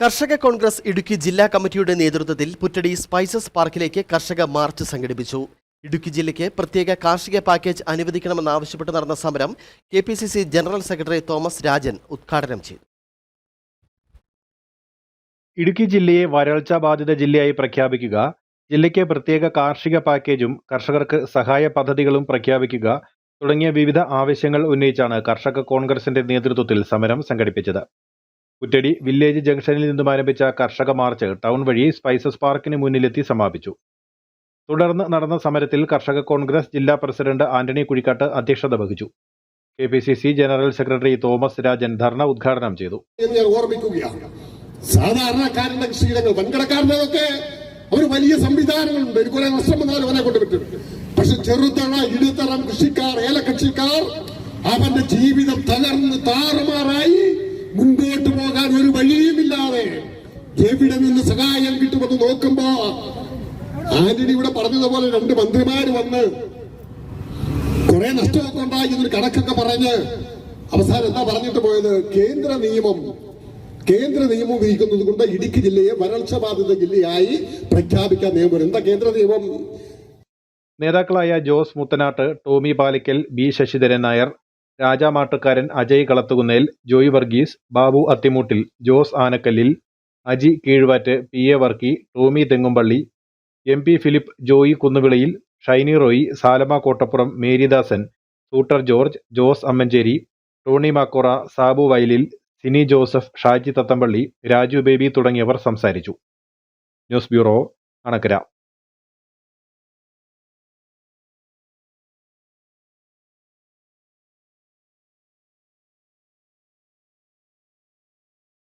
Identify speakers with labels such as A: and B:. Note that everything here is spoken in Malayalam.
A: കർഷക കോൺഗ്രസ് ഇടുക്കി ജില്ലാ കമ്മിറ്റിയുടെ നേതൃത്വത്തിൽ പുറ്റടി സ്പൈസസ് പാർക്കിലേക്ക് കർഷക മാർച്ച് സംഘടിപ്പിച്ചു. ഇടുക്കി ജില്ലയ്ക്ക് പ്രത്യേക കാർഷിക പാക്കേജ് അനുവദിക്കണമെന്നാവശ്യപ്പെട്ട് നടന്ന സമരം K P C C general secretary Thomas Rajan ഉദ്ഘാടനം ചെയ്തു.
B: ഇടുക്കി ജില്ലയെ വരൾച്ച ബാധിത ജില്ലയായി പ്രഖ്യാപിക്കുക ജില്ലയ്ക്ക് പ്രത്യേക കാർഷിക പാക്കേജും കർഷകർക്ക് സഹായ പദ്ധതികളും പ്രഖ്യാപിക്കുക തുടങ്ങിയ വിവിധ ആവശ്യങ്ങൾ ഉന്നയിച്ചാണ് കർഷക കോൺഗ്രസിന്റെ നേതൃത്വത്തിൽ സമരം സംഘടിപ്പിച്ചത്. കുറ്റടി വില്ലേജ് ജംഗ്ഷനിൽ നിന്നും ആരംഭിച്ച കർഷക മാർച്ച് ടൗൺ വഴി സ്പൈസസ് പാർക്കിന് മുന്നിലെത്തി സമാപിച്ചു. തുടർന്ന് നടന്ന സമരത്തിൽ കർഷക കോൺഗ്രസ് ജില്ലാ പ്രസിഡന്റ് ആന്റണി കുഴിക്കാട്ട് അധ്യക്ഷത വഹിച്ചു. K P C C general secretary Thomas Rajan dharna ഉദ്ഘാടനം ചെയ്തു.
C: ഓർമ്മിക്കുകയാണ്. സാധാരണക്കാരന്റെ കൃഷിയിടങ്ങൾ വൻകിടക്കാരന്റെതൊക്കെ അവർ വലിയ സംവിധാനങ്ങളുണ്ട്. ഒരു കുറെ നഷ്ടം വന്നാലും അവനെ കൊണ്ട് പറ്റും പക്ഷെ ചെറുതറ ഇടത്തരം കൃഷിക്കാർ ഏലകൃഷിക്കാർ അവന്റെ ജീവിതം തകർന്ന് താറുമാറായി മുൻപോട്ട് പോകാൻ ഒരു വഴിയുമില്ലാതെ എവിടെ നിന്ന് സഹായം കിട്ടുമെന്ന് നോക്കുമ്പോ ആന്റണി ഇവിടെ പറഞ്ഞതുപോലെ രണ്ട് മന്ത്രിമാര് വന്ന് കുറെ നഷ്ടമൊക്കെ ഉണ്ടായി എന്നൊരു കണക്കൊക്കെ പറഞ്ഞ് അവസാനം എന്താ പറഞ്ഞിട്ട് പോയത്? കേന്ദ്ര നിയമം കേന്ദ്ര നിയമം ഉപയോഗിക്കുന്നത് കൊണ്ട് ഇടുക്കി ജില്ലയെ വരൾച്ച ബാധിത ജില്ലയായി പ്രഖ്യാപിക്കാൻ നിയമം. എന്താ കേന്ദ്ര നിയമം?
B: നേതാക്കളായ ജോസ് മുത്തനാട്ട് ടോമി പാലിക്കൽ B Sasidharan Nair Rajamattukaran Ajay Kalathukunnel Joy Varghese Babu Athimoottil Jose Anakkallil Aji കീഴ്വാറ്റ് P A Varkey Tomy Thengumpally M P Philip Joy Kunnuvilayil Shiny Roy Salama Kottappuram Marydasan സൂട്ടർ ജോർജ് ജോസ് അമ്മഞ്ചേരി ടോണി മാക്കോറ സാബു വയലിൽ സിനി ജോസഫ് ഷാജി തത്തമ്പള്ളി രാജു ബേബി തുടങ്ങിയവർ സംസാരിച്ചു. News bureau Anakkara.